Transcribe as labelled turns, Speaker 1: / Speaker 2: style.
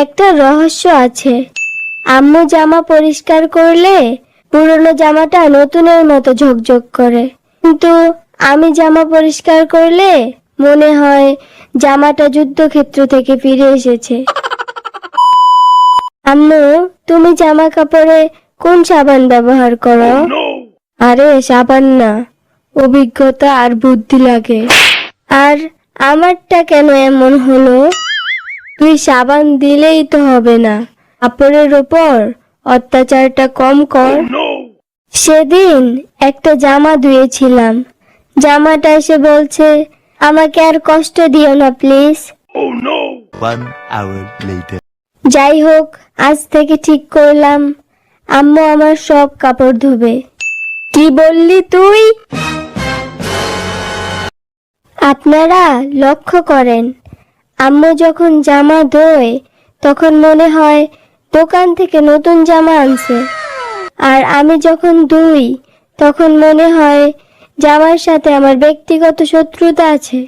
Speaker 1: একটা রহস্য আছে। আম্মু জামা পরিষ্কার করলে পুরনো জামাটা নতুনের মতো ঝকঝক করে। কিন্তু আমি জামা পরিষ্কার করলে মনে হয় জামাটা যুদ্ধক্ষেত্র থেকে ফিরে এসেছে। আম্মু তুমি জামা কাপড়ে কোন সাবান ব্যবহার করো? আরে সাবান না। অভিজ্ঞতা আর বুদ্ধি লাগে। আর আমারটা কেন এমন হলো? তুই সাবান দিলেই তো হবে না। কাপড়ের ওপর অত্যাচারটা কম কর। সেদিন একটা জামা ধুয়েছিলাম। জামাটা এসে বলছে আমাকে আর কষ্ট দিও না প্লিজ।
Speaker 2: Later.
Speaker 1: যাই হোক আজ থেকে ঠিক করলাম। আম্মু আমার সব কাপড় ধোবে। কি বললি তুই? আপনারা লক্ষ্য করেন আম্মু যখন জামা ধোয়, তখন মনে হয় দোকান থেকে নতুন জামা আনছে। আর আমি যখন ধুই, তখন মনে হয় জামার সাথে আমার ব্যক্তিগত শত্রুতা আছে।